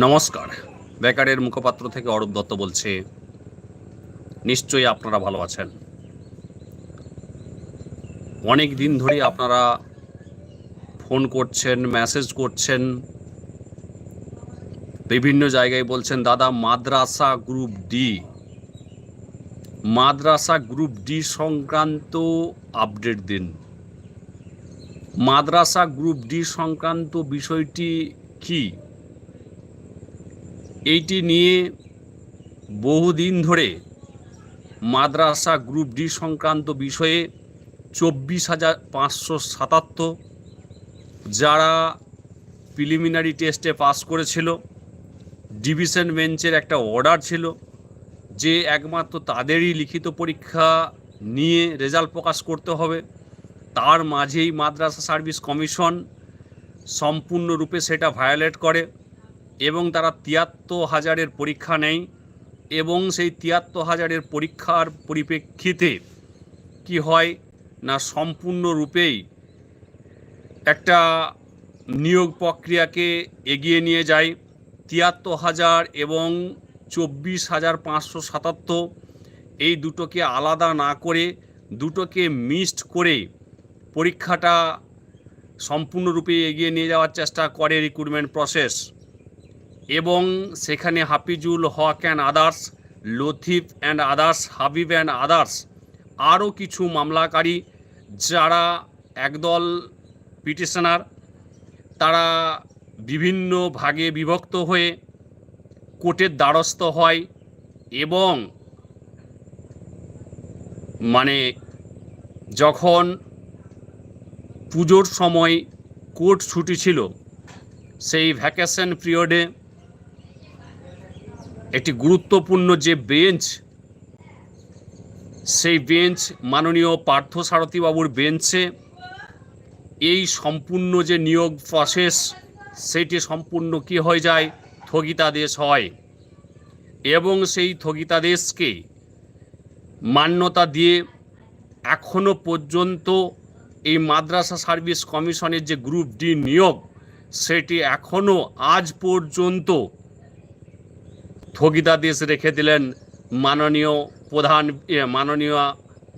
নমস্কার। বেকারের মুখপাত্র থেকে অরূপ দত্ত বলছে। নিশ্চয়ই আপনারা ভালো আছেন। অনেক দিন ধরে আপনারা ফোন করছেন, মেসেজ করছেন। বিভিন্ন জায়গায় বলছেন, দাদা, মাদ্রাসা গ্রুপ ডি। মাদ্রাসা গ্রুপ ডি সংক্রান্ত আপডেট দিন। মাদ্রাসা গ্রুপ ডি সংক্রান্ত বিষয়টি কী? এইটি নিয়ে বহুদিন ধরে মাদ্রাসা গ্রুপ ডি সংক্রান্ত বিষয়ে চব্বিশ হাজার পাঁচশো সাতাত্তর যারা প্রিলিমিনারি টেস্টে পাস করেছিল ডিভিশন বেঞ্চের একটা অর্ডার ছিল যে একমাত্র তাদেরই লিখিত পরীক্ষা নিয়ে রেজাল্ট প্রকাশ করতে হবে। তার মাঝেই মাদ্রাসা সার্ভিস কমিশন সম্পূর্ণরূপে সেটা ভায়োলেট করে। এবং তারা তিয়াত্তর হাজারের পরীক্ষা নেয় এবং সেই তিয়াত্তর হাজারের পরীক্ষার পরিপ্রেক্ষিতে কি হয় না সম্পূর্ণরূপেই একটা নিয়োগ প্রক্রিয়াকে এগিয়ে নিয়ে যায়। তিয়াত্তর হাজার এবং চব্বিশ হাজার পাঁচশো সাতাত্তর এই দুটোকে আলাদা না করে, দুটোকে মিক্সড করে পরীক্ষাটা সম্পূর্ণরূপে এগিয়ে নিয়ে যাওয়ার চেষ্টা করে রিক্রুটমেন্ট প্রসেস এবং সেখানে Hafizul Haque and others Lathif and others Habib and others আরও কিছু মামলাকারী যারা একদল পিটিশনার, তারা বিভিন্ন ভাগে বিভক্ত হয়ে কোর্টের দ্বারস্থ হয় এবং মানে যখন পুজোর সময় কোর্ট ছুটি ছিল, সেই ভ্যাকেশন পিরিয়ডে একটি গুরুত্বপূর্ণ যে বেঞ্চ, সেই বেঞ্চ মাননীয় পার্থ সারথীবাবুর বেঞ্চে এই সম্পূর্ণ যে নিয়োগ প্রসেস সেটি সম্পূর্ণ কি হয়ে যায়? স্থগিতাদেশ হয়। এবং সেই স্থগিতাদেশকে মান্যতা দিয়ে এখনও পর্যন্ত এই মাদ্রাসা সার্ভিস কমিশনের যে গ্রুপ ডি নিয়োগ, সেটি এখনও আজ পর্যন্ত স্থগিতাদেশ রেখে দিলেন মাননীয় প্রধান মাননীয়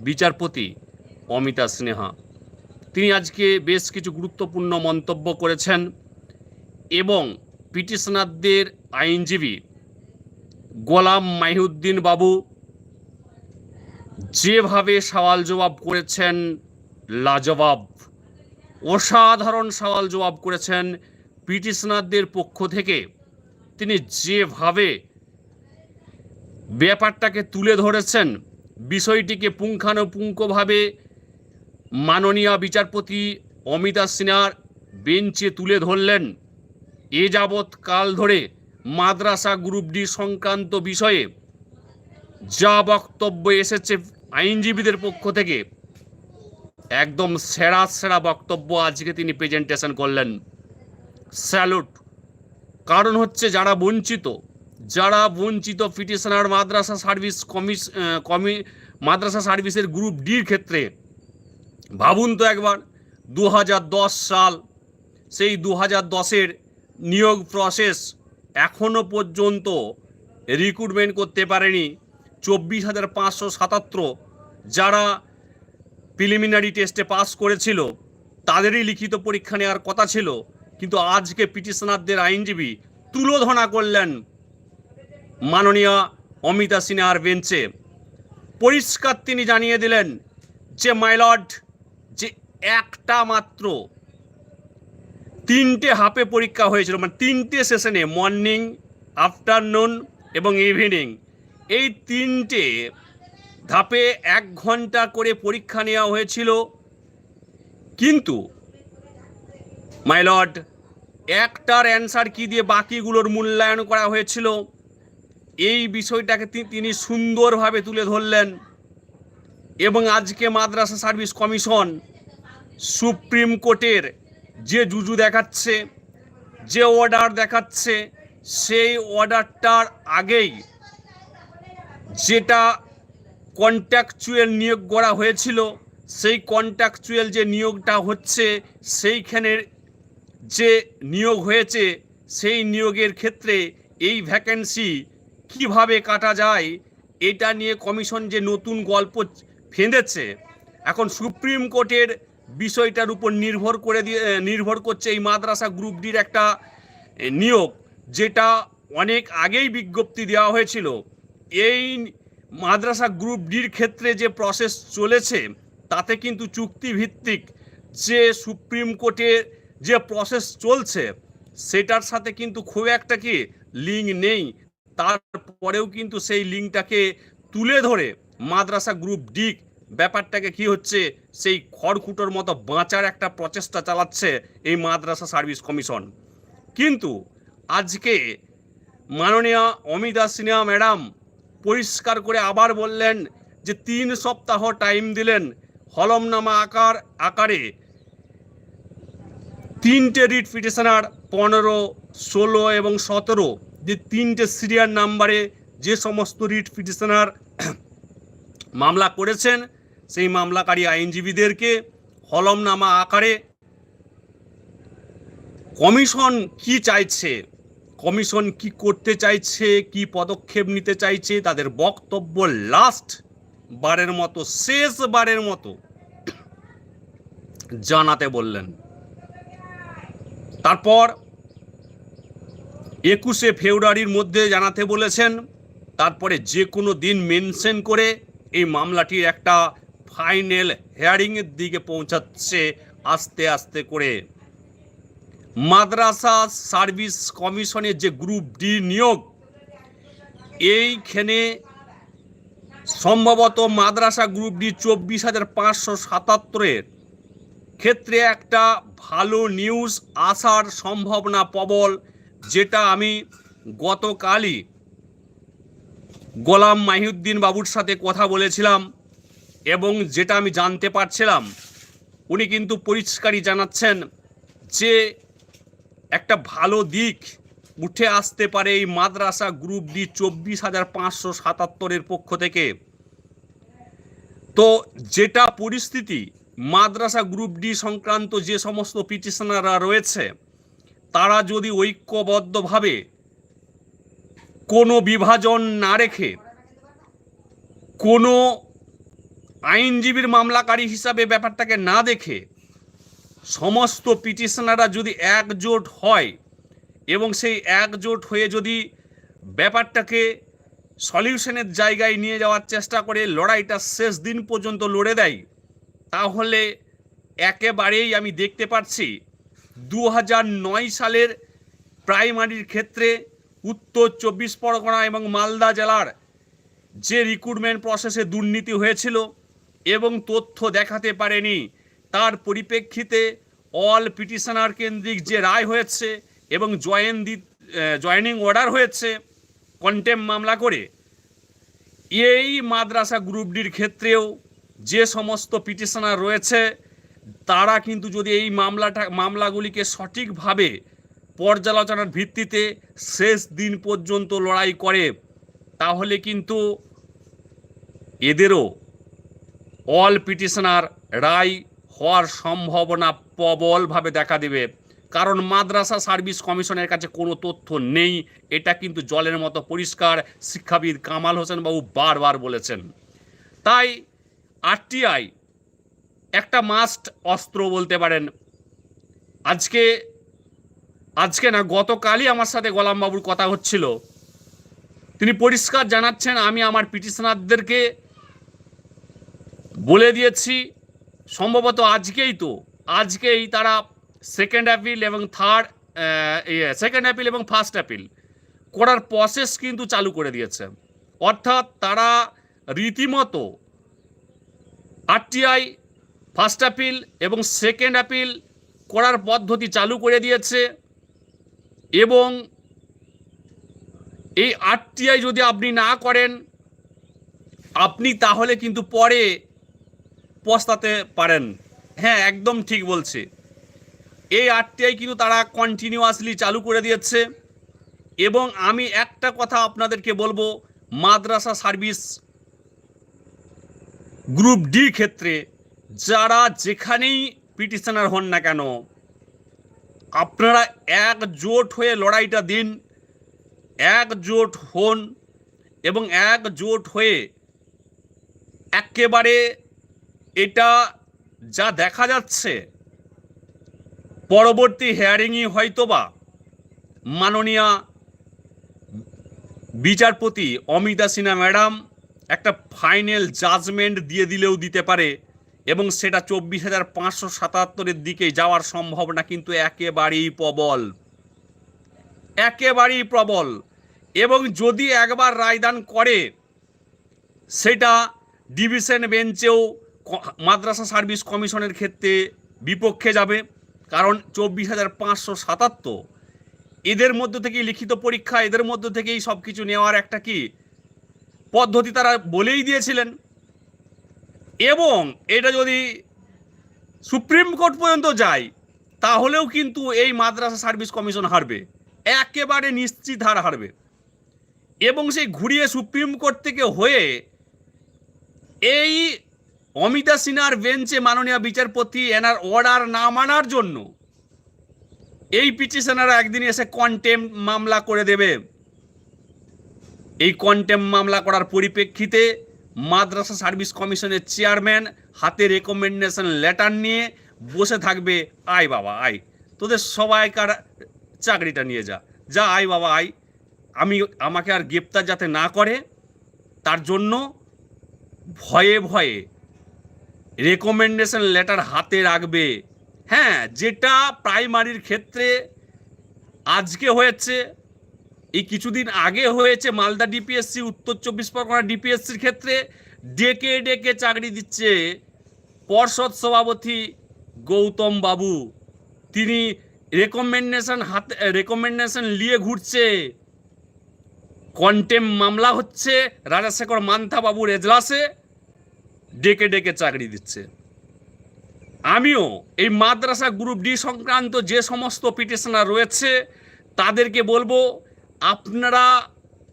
বিচারপতি অমিতা সিনহা। তিনি আজকে বেশ কিছু গুরুত্বপূর্ণ মন্তব্য করেছেন এবং পিটিশনারদের আইনজীবী গোলাম মাহিউদ্দিন বাবু যেভাবে সওয়াল জবাব করেছেন, লাজবাব, অসাধারণ সওয়াল জবাব করেছেন পিটিশনারদের পক্ষ থেকে, তিনি যেভাবে ব্যাপারটাকে তুলে ধরেছেন, বিষয়টিকে পুঙ্খানুপুঙ্খভাবে মাননীয় বিচারপতি অমিতা সিনহার বেঞ্চে তুলে ধরলেন। এ যাবৎ কাল ধরে মাদ্রাসা গ্রুপ ডি সংক্রান্ত বিষয়ে যা বক্তব্য এসেছে আইনজীবীদের পক্ষ থেকে, একদম সেরা সেরা বক্তব্য আজকে তিনি প্রেজেন্টেশন করলেন। স্যালুট। কারণ হচ্ছে যারা বঞ্চিত যারা বঞ্চিত পিটিশনার মাদ্রাসা সার্ভিস কমিশ কমি, মাদ্রাসা সার্ভিসের গ্রুপ ডির ক্ষেত্রে, ভাবুন তো একবার দু হাজার দশ সাল, সেই দু হাজার দশের নিয়োগ প্রসেস এখনও পর্যন্ত রিক্রুটমেন্ট করতে পারেনি চব্বিশ হাজার পাঁচশো সাতাত্তর যারা প্রিলিমিনারি টেস্টে পাস করেছিল, তাদেরই লিখিত পরীক্ষা নেওয়ার কথা ছিল, কিন্তু আজকে পিটিশনারদের আইনজীবী তুলোধনা করলেন মাননীয় অমিতা সিনহার বেঞ্চে। পরিষ্কার তিনি জানিয়ে দিলেন যে মাইলড যে একটা মাত্র তিনটে হাফে পরীক্ষা হয়েছিল মানে তিনটে সেশনে, মর্নিং, আফটারনুন এবং ইভিনিং। এই তিনটে ধাপে এক ঘণ্টা করে পরীক্ষা নেওয়া হয়েছিল। কিন্তু মাইলড একটার অ্যান্সার কি দিয়ে বাকিগুলোর মূল্যায়ন করা হয়েছিল? এই বিষয়টাকে তিনি সুন্দরভাবে তুলে ধরলেন এবং আজকে মাদ্রাসা সার্ভিস কমিশন সুপ্রিম কোর্টের যে জুজু দেখাচ্ছে, যে অর্ডার দেখাচ্ছে, সেই অর্ডারটার আগেই যেটা কন্ট্যাকচুয়াল নিয়োগ করা হয়েছিল, সেই কন্ট্রাকচুয়াল যে নিয়োগটা হচ্ছে সেইখানের যে নিয়োগ হয়েছে, সেই নিয়োগের ক্ষেত্রে এই ভ্যাকেন্সি কীভাবে কাটা যায়, এটা নিয়ে কমিশন যে নতুন গল্প ফেঁদেছে, এখন সুপ্রিম কোর্টের বিষয়টার উপর নির্ভর করে দিয়ে নির্ভর করছে এই মাদ্রাসা গ্রুপ ডির একটা নিয়োগ, যেটা অনেক আগেই বিজ্ঞপ্তি দেওয়া হয়েছিল। এই মাদ্রাসা গ্রুপ ডির ক্ষেত্রে যে প্রসেস চলেছে, তাতে কিন্তু চুক্তিভিত্তিক যে সুপ্রিম কোর্টের যে প্রসেস চলছে, সেটার সাথে কিন্তু খুব একটা কি লিঙ্ক নেই। তারপরেও কিন্তু সেই লিঙ্কটাকে তুলে ধরে মাদ্রাসা গ্রুপ ডিক ব্যাপারটাকে কি হচ্ছে, সেই খড়কুটোর মতো বাঁচার একটা প্রচেষ্টা চালাচ্ছে এই মাদ্রাসা সার্ভিস কমিশন। কিন্তু আজকে মাননীয় অমিতা সিনহা ম্যাডাম পরিষ্কার করে আবার বললেন যে তিন সপ্তাহ টাইম দিলেন, হলমনামা আকার, আকারে তিনটে রিট পিটিশনার পনেরো, ষোলো এবং সতেরো যে তিনটে সিরিয়াল নাম্বারে যে সমস্ত রিট পিটিশনার মামলা করেছেন, সেই মামলাকারী আইনজীবীদেরকে হলমনামা আকারে কমিশন কি চাইছে, কমিশন কি করতে চাইছে, কি পদক্ষেপ নিতে চাইছে, তাদের বক্তব্য লাস্ট বারের মতো, শেষ বারের মতো জানাতে বললেন। তারপর একুশে ফেব্রুয়ারির মধ্যে জানাতে বলেছেন, তারপরে যে কোনো দিন মেনশন করে এই মামলাটির একটা ফাইনাল হেয়ারিংয়ের দিকে পৌঁছাচ্ছে আস্তে আস্তে করে। মাদ্রাসা সার্ভিস কমিশনের যে গ্রুপ ডি নিয়োগ, এইখানে সম্ভবত মাদ্রাসা গ্রুপ ডি চব্বিশ হাজার পাঁচশো সাতাত্তরের ক্ষেত্রে একটা ভালো নিউজ আসার সম্ভাবনা প্রবল যেটা আমি গতকালই গোলাম মাহিউদ্দিন বাবুর সাথে কথা বলেছিলাম এবং যেটা আমি জানতে পারছিলাম, উনি কিন্তু পরিষ্কারই জানাচ্ছেন যে একটা ভালো দিক উঠে আসতে পারে এই মাদ্রাসা গ্রুপ ডি চব্বিশ হাজার পাঁচশো সাতাত্তরের পক্ষ থেকে। তো যেটা পরিস্থিতি, মাদ্রাসা গ্রুপ ডি সংক্রান্ত যে সমস্ত পিটিশনাররা রয়েছে তারা যদি ঐক্যবদ্ধভাবে কোনো বিভাজন না রেখে কোনো আইনজীবীর মামলাকারী হিসাবে ব্যাপারটাকে না দেখে সমস্ত পিটিশনাররা যদি একজোট হয় এবং সেই একজোট হয়ে যদি ব্যাপারটাকে সলিউশনের জায়গায় নিয়ে যাওয়ার চেষ্টা করে, লড়াইটা শেষ দিন পর্যন্ত লড়ে দেয়, তাহলে একেবারেই আমি দেখতে পাচ্ছি দু সালের প্রাইমারির ক্ষেত্রে উত্তর চব্বিশ পরগনা এবং মালদা জেলার যে রিক্রুটমেন্ট প্রসেসে দুর্নীতি হয়েছিল এবং তথ্য দেখাতে পারেনি, তার পরিপ্রেক্ষিতে অল পিটিশনার কেন্দ্রিক যে রায় হয়েছে এবং জয়েন দি জয়েনিং অর্ডার হয়েছে কন্টেম মামলা করে, এই মাদ্রাসা গ্রুপ ডির ক্ষেত্রেও যে সমস্ত পিটিশনার রয়েছে তারা কিন্তু যদি এই মামলাটা, মামলাগুলিকে সঠিকভাবে পর্যালোচনার ভিত্তিতে শেষ দিন পর্যন্ত লড়াই করে, তাহলে কিন্তু এদেরও অল পিটিশনার রায় হওয়ার সম্ভাবনা প্রবলভাবে দেখা দেবে। কারণ মাদ্রাসা সার্ভিস কমিশনের কাছে কোনো তথ্য নেই, এটা কিন্তু জলের মতো পরিষ্কার, শিক্ষাবিদ কামাল হোসেন বাবু বারবার বলেছেন। তাই আরটিআই একটা মাস্ট অস্ত্র বলতে পারেন। আজকে আজকে না, গতকালই আমার সাথে গোলামবাবুর কথা হচ্ছিল। তিনি পরিষ্কার জানাচ্ছেন, আমি আমার পিটিশনারদেরকে বলে দিয়েছি, সম্ভবত আজকেই তো, আজকেই তারা সেকেন্ড অ্যাপিল এবং থার্ড সেকেন্ড অ্যাপিল এবং ফার্স্ট অ্যাপিল করার প্রসেস কিন্তু চালু করে দিয়েছে। অর্থাৎ তারা রীতিমতো আরটিআই ফার্স্ট অ্যাপিল এবং সেকেন্ড অ্যাপিল করার পদ্ধতি চালু করে দিয়েছে এবং এই আরটিআই যদি আপনি না করেন, আপনি তাহলে কিন্তু পরে পস্তাতে পারেন। হ্যাঁ একদম ঠিক বলছে। এই আরটিআই কিন্তু তারা কন্টিনিউয়াসলি চালু করে দিয়েছে এবং আমি একটা কথা আপনাদেরকে বলব, মাদ্রাসা সার্ভিস গ্রুপ ডি ক্ষেত্রে যারা যেখানেই পিটিশনার হন না কেন, আপনারা একজোট হয়ে লড়াইটা দিন, একজোট হন এবং একজোট হয়ে একেবারে এটা যা দেখা যাচ্ছে, পরবর্তী হেয়ারিংই হয়তোবা মাননীয়া বিচারপতি অমিতা সিনহা ম্যাডাম একটা ফাইনাল জাজমেন্ট দিয়ে দিলেও দিতে পারে। এবং সেটা চব্বিশ হাজার পাঁচশো সাতাত্তরের দিকে যাওয়ার সম্ভাবনা কিন্তু একেবারেই প্রবল। একেবারেই প্রবল। এবং যদি একবার রায়দান করে, সেটা ডিভিশন বেঞ্চেও মাদ্রাসা সার্ভিস কমিশনের ক্ষেত্রে বিপক্ষে যাবে, কারণ চব্বিশ হাজার পাঁচশো সাতাত্তর। এদের মধ্য থেকেই লিখিত পরীক্ষা, এদের মধ্য থেকেই সব কিছু নেওয়ার একটা কি পদ্ধতি তারা বলেই দিয়েছিলেন। এবং এটা যদি সুপ্রিম কোর্ট পর্যন্ত যায়, তাহলেও কিন্তু এই মাদ্রাসা সার্ভিস কমিশন হারবে। একেবারে নিশ্চিত হার হারবে। এবং সেই ঘুরিয়ে সুপ্রিম কোর্ট থেকে হয়ে এই অমিতা সিনহার বেঞ্চে মাননীয় বিচারপতি এনার অর্ডার না মানার জন্য এই পিটিশনাররা একদিন এসে কন্টেম মামলা করে দেবে। এই কন্টেম মামলা করার পরিপ্রেক্ষিতে মাদ্রাসা সার্ভিস কমিশনের চেয়ারম্যান হাতে রেকমেন্ডেশন লেটার নিয়ে বসে থাকবে। আয় বাবা, আয়। তোদের সবাইকার চাকরিটা নিয়ে যা। যা, আয় বাবা, আয়। আমি, আমাকে আর গ্রেপ্তার যাতে না করে, তার জন্য ভয়ে ভয়ে রেকমেন্ডেশন লেটার হাতে রাখবে। হ্যাঁ যেটা প্রাইমারির ক্ষেত্রে আজকে হয়েছে এই কিছুদিন আগে হয়েছে মালদা ডিপিএসসি, উত্তর চব্বিশ পরগনা ডিপিএসসির ক্ষেত্রে। ডেকে ডেকে চাকরি দিচ্ছে পর্ষদ সভাপতি গৌতম বাবু। তিনি রেকমেন্ডেশন হাতে রেকমেন্ডেশন নিয়ে ঘুরছে। কন্টেম মামলা হচ্ছে রাজাশেখর মান্থা বাবুর এজলাসে। ডেকে ডেকে চাকরি দিচ্ছে। আমিও এই মাদ্রাসা গ্রুপ ডি সংক্রান্ত যে সমস্ত পিটিশনার রয়েছে, তাদেরকে বলব আপনারা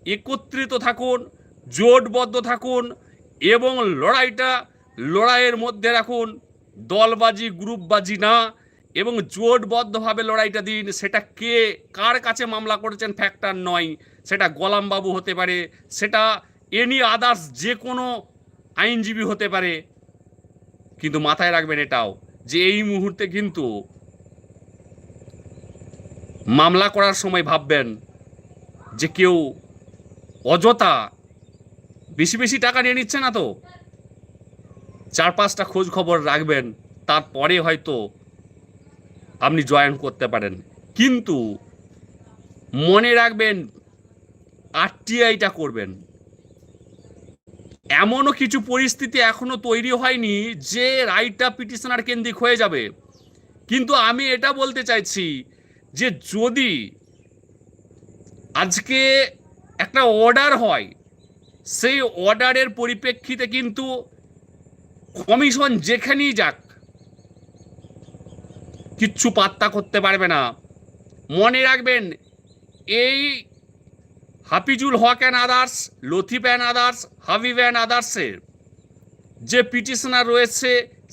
একত্রিত থাকুন, জোটবদ্ধ থাকুন এবং লড়াইটা লড়াইয়ের মধ্যে রাখুন। দলবাজি, গ্রুপবাজি না এবং জোটবদ্ধভাবে লড়াইটা দিন। সেটা কে, কার কাছে মামলা করেছেন ফ্যাক্টর নয়। সেটা গোলামবাবু হতে পারে, সেটা এনি আদার্স যে কোনো আইনজীবী হতে পারে। কিন্তু মাথায় রাখবেন এটাও যে এই মুহূর্তে কিন্তু মামলা করার সময় ভাববেন যে কেউ অযথা বেশি বেশি টাকা নিয়ে নিচ্ছে না তো? চার পাঁচটা খোঁজ খবর রাখবেন, তারপরে হয়তো আপনি জয়েন করতে পারেন। কিন্তু মনে রাখবেন, আরটিআইটা করবেন। এমনও কিছু পরিস্থিতি এখনও তৈরি হয়নি যে রাইটটা পিটিশনার কেন্দ্রিক হয়ে যাবে। কিন্তু আমি এটা বলতে চাইছি যে যদি আজকে একটা অর্ডার হয়। সেই অর্ডারের পরিপ্রেক্ষিতে কিন্তু কমিশন যেখানেই যাক, কিচ্ছু পাত্তা করতে পারবে না। মনে রাখবেন, এই Hafizul Haque and others Latif and others Habib and আদার্সের যে পিটিশনার রয়েছে,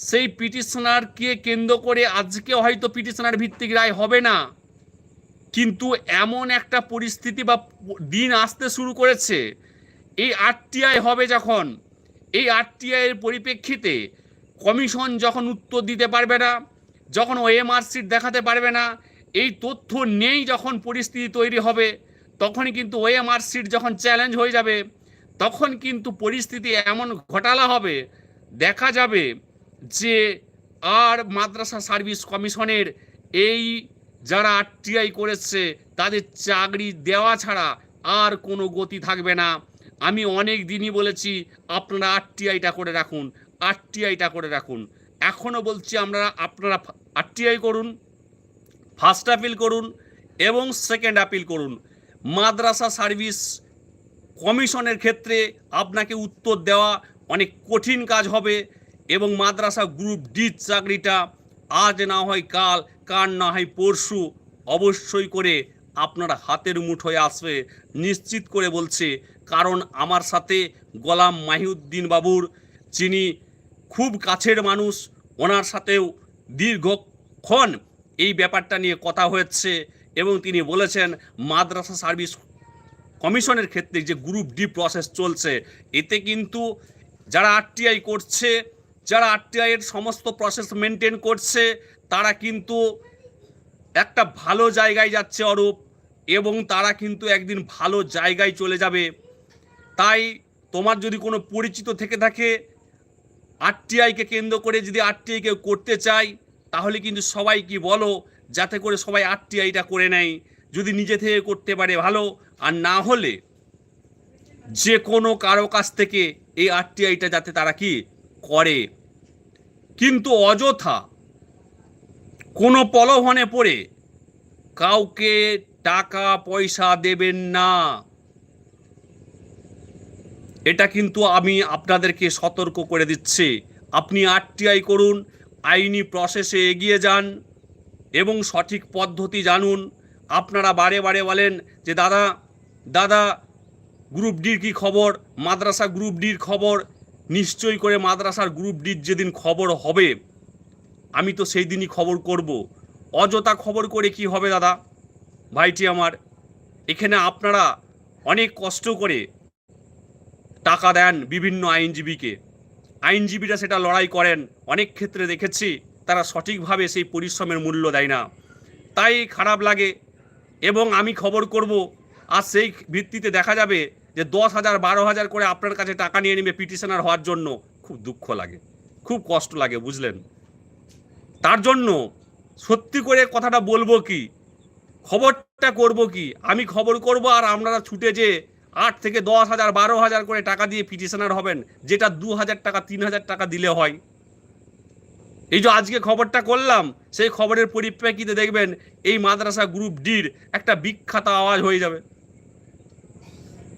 সেই পিটিশনারকে কেন্দ্র করে আজকে হয়তো পিটিশনার ভিত্তিক রায় হবে না। কিন্তু এমন একটা পরিস্থিতি বা দিন আসতে শুরু করেছে। এই আরটিআই হবে যখন, এই আরটিআইয়ের পরিপ্রেক্ষিতে কমিশন যখন উত্তর দিতে পারবে না, যখন ওএমআর সিট দেখাতে পারবে না, এই তথ্য নেই যখন পরিস্থিতি তৈরি হবে, তখনই কিন্তু ওএমআর সিট যখন চ্যালেঞ্জ হয়ে যাবে, তখন কিন্তু পরিস্থিতি এমন ঘটালা হবে, দেখা যাবে যে আর মাদ্রাসা সার্ভিস কমিশনের এই যারা আরটিআই করেছে, তাদের চাকরি দেওয়া ছাড়া আর কোনো গতি থাকবে না। আমি অনেক দিনই বলেছি, আপনারা আরটিআইটা করে রাখুন, আরটিআইটা করে রাখুন। এখনও বলছি, আমরা, আপনারা আরটিআই করুন ফার্স্ট আপিল করুন এবং সেকেন্ড আপিল করুন। মাদ্রাসা সার্ভিস কমিশনের ক্ষেত্রে আপনাকে উত্তর দেওয়া অনেক কঠিন কাজ হবে এবং মাদ্রাসা গ্রুপ ডি চাকরিটা আজ না হয় কাল কার না হয় পরশু অবশ্যই করে আপনার হাতের মুঠোয় আসবে। নিশ্চিত করে বলছে, কারণ আমার সাথে গোলাম মাহিউদ্দিন বাবুর, যিনি খুব কাছের মানুষ, ওনার সাথেও দীর্ঘক্ষণ এই ব্যাপারটা নিয়ে কথা হয়েছে এবং তিনি বলেছেন, মাদ্রাসা সার্ভিস কমিশনের ক্ষেত্রে যে গ্রুপ ডি প্রসেস চলছে, এতে কিন্তু যারা আরটিআই করছে, যারা আরটিআইয়ের সমস্ত প্রসেস মেনটেন করছে তারা কিন্তু একটা ভালো জায়গায় যাচ্ছে অরূপ এবং তারা কিন্তু একদিন ভালো জায়গায় চলে যাবে। তাই তোমার যদি কোনো পরিচিত থেকে থাকে আরটিআইকে কেন্দ্র করে যদি আরটিআই কেউ করতে চায়, তাহলে কিন্তু সবাই কি বলো, যাতে করে সবাই আরটিআইটা করে নেয়, যদি নিজে থেকে করতে পারে ভালো। আর না হলে যে কোনো কারও কাছ থেকে এই আরটিআইটা যাতে তারা কি করে। কিন্তু অযথা কোনো পলভনে পড়ে। কাউকে টাকা পয়সা দেবেন না। এটা কিন্তু আমি আপনাদেরকে সতর্ক করে দিচ্ছি। আপনি আরটিআই করুন, আইনি প্রসেসে এগিয়ে যান এবং সঠিক পদ্ধতি জানুন। আপনারা বারে বারে বলেন যে, দাদা দাদা, গ্রুপ ডির কি খবর? মাদ্রাসা গ্রুপ ডির খবর? নিশ্চয়ই করে মাদ্রাসার গ্রুপ ডির যেদিন খবর হবে আমি তো সেই দিনই খবর করব। অযথা খবর করে কি হবে দাদা? ভাইটি আমার, এখানে আপনারা অনেক কষ্ট করে টাকা দেন বিভিন্ন আইনজীবীকে। আইনজীবীরা সেটা লড়াই করেন, অনেক ক্ষেত্রে দেখেছি তারা সঠিকভাবে সেই পরিশ্রমের মূল্য দেয় না। তাই খারাপ লাগে এবং আমি খবর করব। আর সেই ভিত্তিতে দেখা যাবে যে দশ হাজার, বারো হাজার করে আপনার কাছে টাকা নিয়ে নেবে পিটিশনার হওয়ার জন্য। খুব দুঃখ লাগে, খুব কষ্ট লাগে, বুঝলেন? তার জন্য সত্যি করে কথাটা বলব কি? খবরটা করব কি? আমি খবর করব আর আপনারা ছুটে যে আট থেকে দশ হাজার, বারো হাজার করে টাকা দিয়ে পিটিশনার হবেন, যেটা দু হাজার টাকা, তিন হাজার টাকা দিলে হয়। এই যে আজকে খবরটা করলাম, সেই খবরের পরিপ্রেক্ষিতে দেখবেন এই মাদ্রাসা গ্রুপ ডির একটা বিখ্যাত আওয়াজ হয়ে যাবে।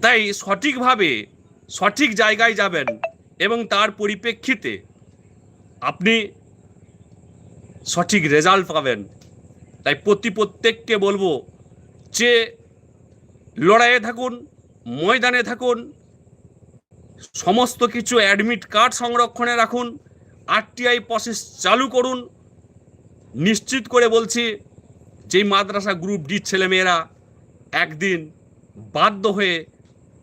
তাই সঠিকভাবে সঠিক জায়গায় যাবেন এবং তার পরিপ্রেক্ষিতে আপনি সঠিক রেজাল্ট পাবেন। তাই প্রতি প্রত্যেককে বলব যে লড়াইয়ে থাকুন, ময়দানে থাকুন, সমস্ত কিছু অ্যাডমিট কার্ড সংরক্ষণে রাখুন আরটিআই প্রসেস চালু করুন। নিশ্চিত করে বলছি, যেই মাদ্রাসা গ্রুপ ডি ছেলেমেয়েরা একদিন বাধ্য হয়ে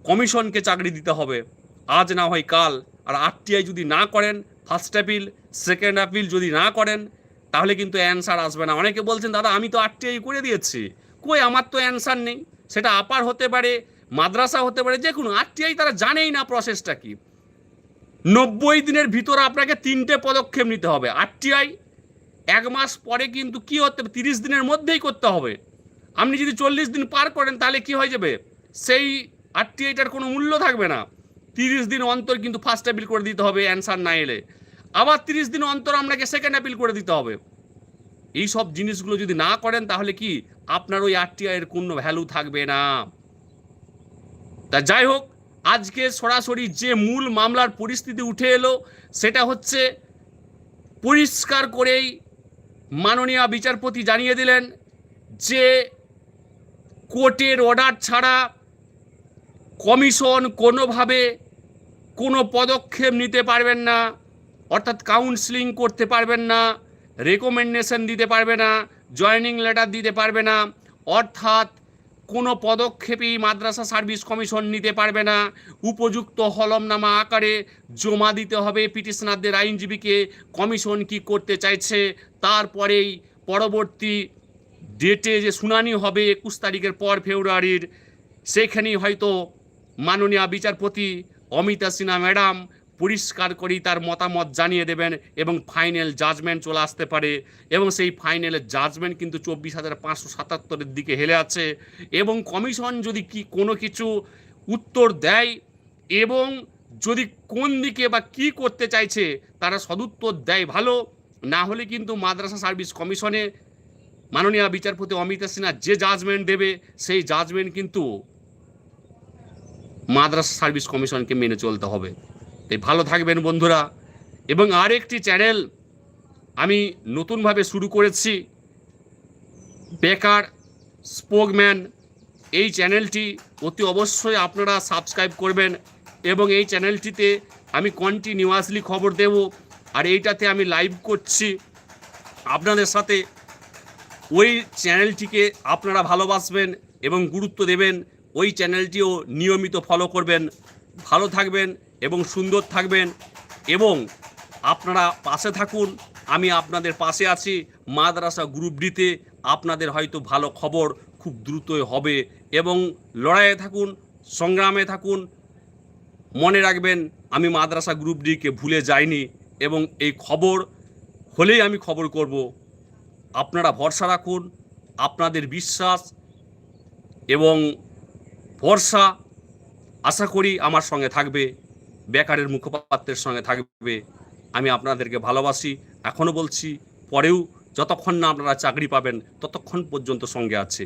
কমিশনকে চাকরি দিতে হবে। আজ না হয় কাল। আর আরটিআই যদি না করেন ফার্স্ট অ্যাপিল সেকেন্ড অ্যাপিল যদি না করেন তাহলে কিন্তু অ্যান্সার আসবে না। অনেকে বলছেন, দাদা, আমি তো আরটিআই করে দিয়েছি। কই আমার তো অ্যান্সার নেই? সেটা আপার হতে পারে, মাদ্রাসা হতে পারে, যে কোনো। আরটিআই তারা জানেই না প্রসেসটা কি। নব্বই দিনের ভিতরে আপনাকে তিনটে পদক্ষেপ নিতে হবে। আরটিআই এক মাস পরে কিন্তু কি হতে হবে তিরিশ দিনের মধ্যেই করতে হবে। আপনি যদি চল্লিশ দিন পার করেন, তাহলে কি হয়ে যাবে? সেই আরটিআইটার কোনো মূল্য থাকবে না। তিরিশ দিন অন্তর কিন্তু ফার্স্ট অ্যাপিল করে দিতে হবে অ্যান্সার না এলে। আবার তিরিশ দিন অন্তর আপনাকে সেকেন্ড অ্যাপিল করে দিতে হবে। এই সব জিনিসগুলো যদি না করেন, তাহলে কি আপনার ওই আরটিআই এর কোনো ভ্যালু থাকবে না। তা যাই হোক, আজকে সরাসরি যে মূল মামলার পরিস্থিতি উঠে এলো, সেটা হচ্ছে পরিষ্কার করেই মাননীয় বিচারপতি জানিয়ে দিলেন যে কোর্টের অর্ডার ছাড়া কমিশন কোনোভাবে কোনো পদক্ষেপ নিতে পারবেন না। অর্থাৎ কাউন্সিলিং করতে পারবেন না রেকমেন্ডেশন দিতে পারবে না জয়নিং লেটার দিতে পারবে না, অর্থাৎ কোনো পদক্ষেপই মাদ্রাসা সার্ভিস কমিশন নিতে পারবে না। উপযুক্ত হলমনামা আকারে জমা দিতে হবে পিটিশনারদের আইনজীবীকে কমিশন কি করতে চাইছে, তারপরেই পরবর্তী ডেটে যে শুনানি হবে একুশ তারিখের পর ফেব্রুয়ারির, সেখানেই হয়তো মাননীয় বিচারপতি অমিতা সিনহা ম্যাডাম পরিষ্কার করেই তার মতামত জানিয়ে দেবেন এবং ফাইনাল জাজমেন্ট চলে আসতে পারে এবং সেই ফাইনালের জাজমেন্ট কিন্তু চব্বিশ হাজার পাঁচশো সাতাত্তরের দিকে হেলে আছে এবং কমিশন যদি কি কোনো কিছু উত্তর দেয় এবং যদি কোন দিকে বা কি করতে চাইছে তারা সদুত্তর দেয় ভালো। না হলে কিন্তু মাদ্রাসা সার্ভিস কমিশনে মাননীয় বিচারপতি অমিতা সিনহা যে জাজমেন্ট দেবে, সেই জাজমেন্ট কিন্তু মাদ্রাসা সার্ভিস কমিশনকে মেনে চলতে হবে। তাই ভালো থাকবেন বন্ধুরা। এবং আরেকটি চ্যানেল আমি নতুনভাবে শুরু করেছি, বেকার স্পোকম্যান। এই চ্যানেলটি অতি অবশ্যই আপনারা সাবস্ক্রাইব করবেন এবং এই চ্যানেলটিতে আমি কন্টিনিউয়াসলি খবর দেব আর এইটাতে আমি লাইভ করছি। আপনাদের সাথে ওই চ্যানেলটিকে আপনারা ভালোবাসবেন এবং গুরুত্ব দেবেন, ওই চ্যানেলটিও নিয়মিত ফলো করবেন। ভালো থাকবেন এবং সুন্দর থাকবেন এবং আপনারা পাশে থাকুন। আমি আপনাদের পাশে আছি। মাদ্রাসা গ্রুপ ডিতে আপনাদের হয়তো ভালো খবর খুব দ্রুতই হবে এবং লড়াইয়ে থাকুন, সংগ্রামে থাকুন। মনে রাখবেন, আমি মাদ্রাসা গ্রুপ ডিকে ভুলে যাইনি এবং এই খবর হলেই আমি খবর করব। আপনারা ভরসা রাখুন, আপনাদের বিশ্বাস এবং ভরসা আশা করি আমার সঙ্গে থাকবে। বেকারের মুখপাত্রের সঙ্গে থাকবে। আমি আপনাদেরকে ভালোবাসি এখনও বলছি, পরেও যতক্ষণ না আপনারা চাকরি পাবেন, ততক্ষণ পর্যন্ত সঙ্গে আছে।